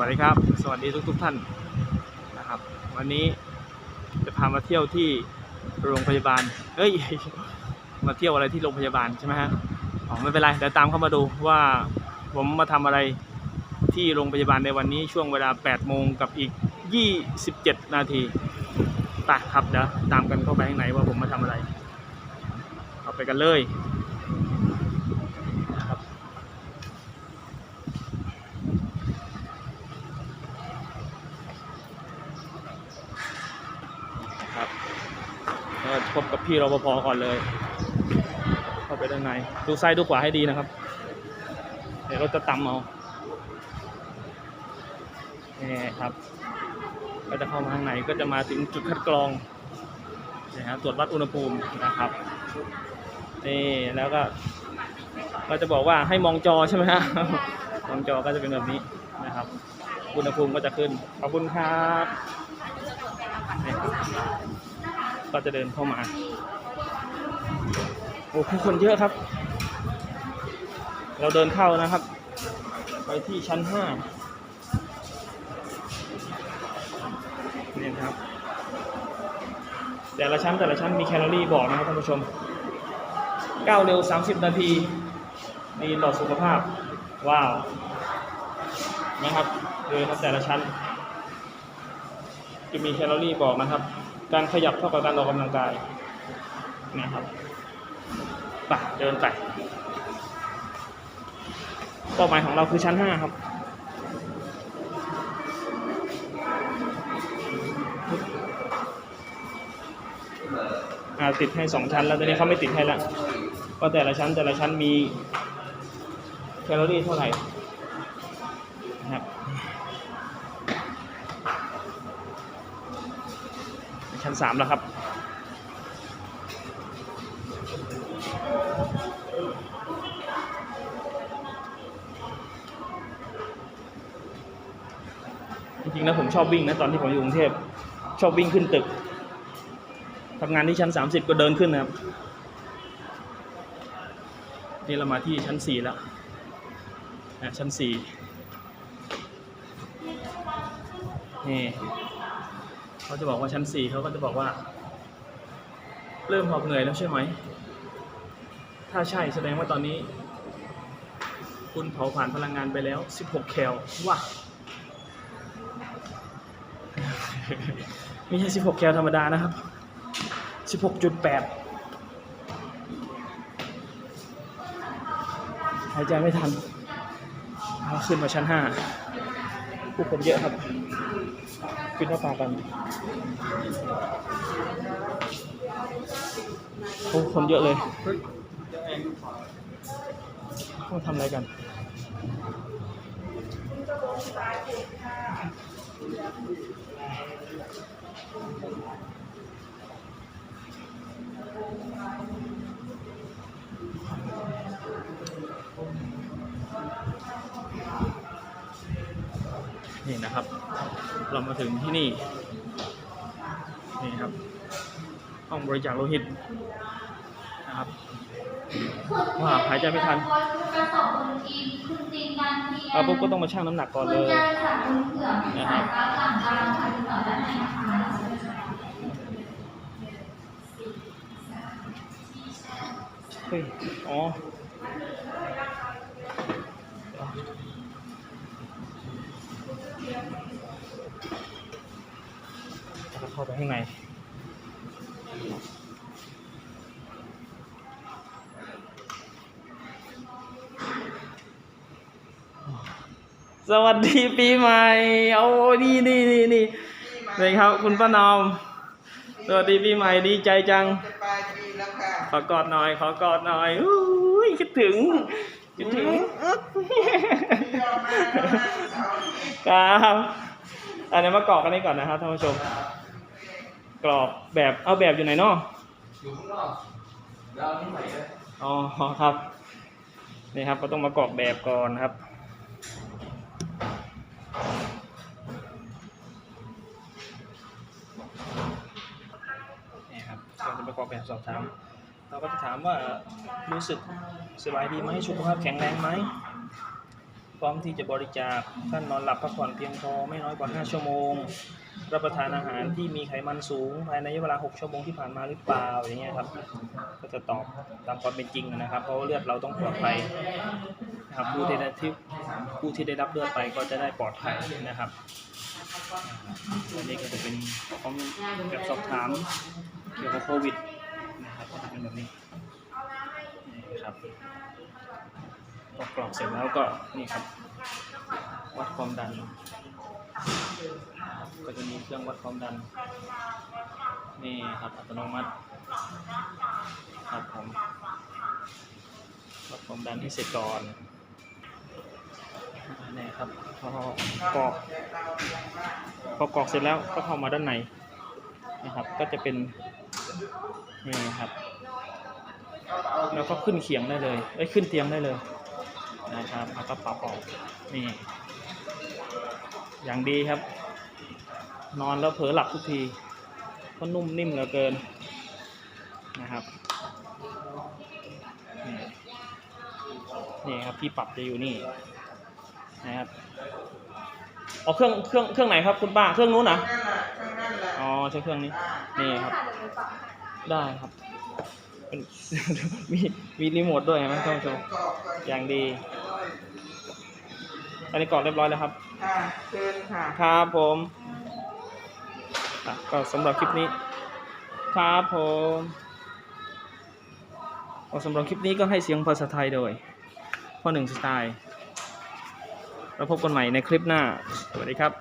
วัสดีครับ สวัสดีทุกทุกท่านนะครับ วันนี้จะพามาเที่ยวที่โรงพยาบาลเอ้ยมาเที่ยวอะไรที่โรงพยาบาลใช่ไหมฮะอ๋อไม่เป็นไรเดี๋ยวตามเข้ามาดูว่าผมมาทำอะไรที่โรงพยาบาลในวันนี้ช่วงเวลา 8 โมงกับอีก 27 นาทีไปครับเดี๋ยวตามกันเข้าไปข้างในว่าผมมาทำอะไรเข้าไปกันเลยนะครับ ครับ กับพี่รปภก่อนเลย เข้าไปด้านใน ดูซ้ายดูขวาให้ดีนะครับ เดี๋ยวรถจะตำเอานี่ครับ ก็จะเข้ามาข้างในก็จะมาถึงจุดคัดกรองนะฮะตรวจวัดอุณหภูมินะครับนี่แล้วก็ก็จะบอกว่าให้มองจอใช่ไหมฮะมองจอก็จะเป็นแบบนี้นะครับอุณหภูมิก็จะขึ้นขอบคุณครับ ก็จะเดินเข้ามา โอ้ผู้คนเยอะครับ เราเดินเข้านะครับ ไปที่ชั้นห้านี่นะครับ แต่ละชั้นแต่ละชั้นมีแคลอรี่บอกนะครับท่านผู้ชมก้าวเร็ว 30 นาทีดีต่อสุขภาพ ว้าวนะครับดูนะครับแต่ละชั้น จะมีแคลอรี่บอกนะครับ การขยับเท่ากับการออกกำลังกายนะครับไปเดินไปเป้าหมายของเราคือชั้น5ครับอาติดให้สองชั้นแล้วตอนนี้เขาไม่ติดให้แล้วว่าแต่ละชั้นแต่ละชั้นมีแคลอรี่เท่าไหร่นะครับ ชั้นสามแล้วครับ จริงๆนะผมชอบวิ่งนะตอนที่ผมอยู่กรุงเทพชอบวิ่งขึ้นตึกทำงานที่ชั้น 30 ก็เดินขึ้นนะครับ นี่เรามาที่ชั้น 4 แล้วนะชั้น 4 นี่ เขาจะบอกว่าชั้น4เขาก็จะบอกว่า เริ่มหอบเหนื่อยแล้วใช่ไหม ถ้าใช่แสดงว่าตอนนี้ คุณเผาผ่านพลังงานไปแล้ว 16 แคลว้าไม่ใช่ 16 แคลธรรมดานะครับ 16.8หายใจไม่ทัน ขึ้นมาชั้น5 ผู้คนเยอะครับขึ้นหน้าตากันโอ้คนเยอะเลยเขาทำอะไรกัน นี่นะครับ เรามาถึงที่นี่นี่ครับห้องบริจาคโลหิตนะครับว้าวหายใจไม่ทันกระสอบคุณจีนคุณจีนการเทียนเราปุ๊บก็ต้องมาชั่งน้ำหนักก่อนคุเลณยแจ้งค่ะคุณเผือกมีสายฟ้าหลังการค่ะติดต่อด้านในนะคะเฮ้ยอ๋อ เข้าไปข้างในสวัสดีปีใหม่เอานี่นี่นี่นี่เลยครับ คุณป้านอม สวัสดีปีใหม่ดีใจจัง ขอกอดหน่อย ขอกอดหน่อยอุ้ยคิดถึงคิดถึงครับอันนี้มากรอกกันนี้ก่อนนะครับท่านผู้ชม กรอกแบบเอาแบบอยู่ไหนเนาะอยู่ข้างนอกเดี๋ยวเอานี่ใหม่เลยอ๋อครับนี่ครับก็ต้องมากรอกแบบก่อนครับ นี่ครับเราจะประกอบแบบสอบถาม เราก็จะถามว่ารู้สึกสบายดีไหมสุขภาพแข็งแรงไหม พร้อมที่จะบริจาคท่านนอนหลับพักผ่อนเพียงพอไม่น้อยกว่า 5 ชั่วโมง รับประทานอาหารที่มีไขมันสูง ภายในระยะเวลา 6 ชั่วโมงที่ผ่านมาหรือเปล่าอย่างเงี้ยครับก็จะตอบตามความเป็นจริงนะครับ เพราะว่าเลือดเราต้องปลอดภัยนะครับผู้ที่ได้ที่ผู้ที่ได้รับเลือดไปก็จะได้ปลอดภัยนะครับอันนี้ก็จะเป็นข้อมูลแบบสอบถามเกี่ยวกับโควิดนะครับก็จะเป็นแบบนี้นี่ครับ พอกรอกเสร็จแล้วก็นี่ครับ วัดความดัน ก็จะมีเครื่องวัดความดัน นี่ครับอัตโนมัติครับผมวัดความดันที่เสร็จก่อนนี่ครับพอกรอกพอกรอกเสร็จแล้วก็เข้ามาด้านในนะครับ ก็จะเป็นนี่ครับแล้วก็ขึ้นเขียงได้เลยเอ้ยขึ้นเตียงได้เลย นะครับแล้วก็ปรับออกนี่ อย่างดีครับ นอนแล้วเผลอหลับทุกทีเพราะนุ่มนิ่มเหลือเกินนะครับนี่ครับที่ปรับจะอยู่นี่นะครับเอาเครื่องเครื่องเครื่องไหนครับคุณป้าเครื่องนู้นนะอ๋อใช้เครื่องนี้นี่ครับ ได้ครับ มีมีรีโมทด้วยเห็นไหมท่านผู้ชมกรอกก่อนอย่างดี อันนี้กรอกเรียบร้อยแล้วครับค่ะเชิญค่ะ ครับผมอะก็สำหรับคลิปนี้ ครับผมก็สำหรับคลิปนี้ก็ให้เสียงภาษาไทยโดยพ่อหนึ่งสไตล์ แล้วพบกันใหม่ในคลิปหน้า สวัสดีครับ